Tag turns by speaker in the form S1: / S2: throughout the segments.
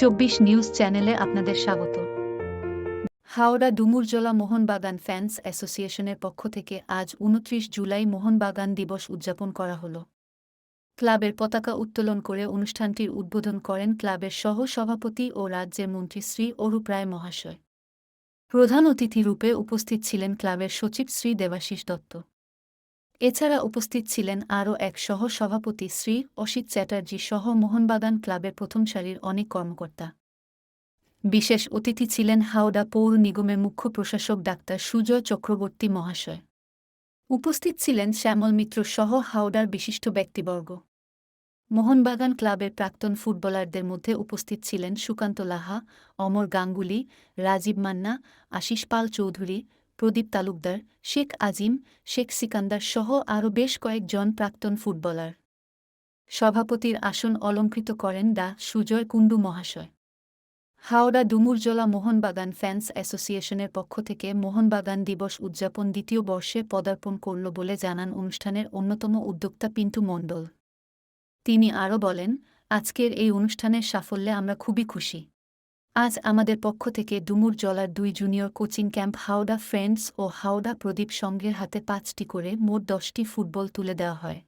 S1: চব্বিশ নিউজ চ্যানেলে আপনাদের স্বাগত। হাওড়া ডুমুরজলা মোহনবাগান ফ্যান্স অ্যাসোসিয়েশনের পক্ষ থেকে আজ উনত্রিশ জুলাই মোহনবাগান দিবস উদযাপন করা হল। ক্লাবের পতাকা উত্তোলন করে অনুষ্ঠানটির উদ্বোধন করেন ক্লাবের সহ সভাপতি ও রাজ্যের মন্ত্রী শ্রী অরূপ রায় মহাশয়। প্রধান অতিথি রূপে উপস্থিত ছিলেন ক্লাবের সচিব শ্রী দেবাশিস দত্ত। এছাড়া উপস্থিত ছিলেন আরও এক সহ সভাপতি শ্রী অসিত চ্যাটার্জি সহ মোহনবাগান ক্লাবের প্রথম সারির অনেক কর্মকর্তা। বিশেষ অতিথি ছিলেন হাওড়া পৌর নিগমের মুখ্য প্রশাসক ডাক্তার সুজয় চক্রবর্তী মহাশয়। উপস্থিত ছিলেন শ্যামল মিত্র সহ হাওড়ার বিশিষ্ট ব্যক্তিবর্গ। মোহনবাগান ক্লাবের প্রাক্তন ফুটবলারদের মধ্যে উপস্থিত ছিলেন সুকান্ত লাহা, অমর গাঙ্গুলি, রাজীব মান্না, আশিস পাল চৌধুরী প্রদীপ তালুকদার, শেখ আজিম, শেখ সিকান্দার সহ আরও বেশ কয়েকজন প্রাক্তন ফুটবলার। সভাপতির আসন অলঙ্কৃত করেন ডা সুজয় কুণ্ডু মহাশয়। হাওড়া ডুমুরজলা মোহনবাগান ফ্যান্স অ্যাসোসিয়েশনের পক্ষ থেকে মোহনবাগান দিবস উদযাপন দ্বিতীয় বর্ষে পদার্পণ করল বলে জানান অনুষ্ঠানের অন্যতম উদ্যোক্তা পিন্টু মণ্ডল। তিনি আরও বলেন, আজকের এই অনুষ্ঠানের সাফল্যে আমরা খুবই খুশি। আজ আমাদের পক্ষ থেকে ডুমুর জলার দুই junior coaching camp Howrah friends ও হাওদা প্রদীপ সঙ্ঘের হাতে পাঁচটি করে মোট দশটি ফুটবল তুলে দেওয়া হয়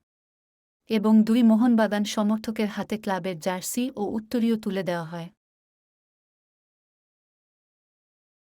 S1: এবং দুই মোহনবাগান সমর্থকের হাতে ক্লাবের জার্সি ও উত্তরীয় তুলে দেওয়া হয়।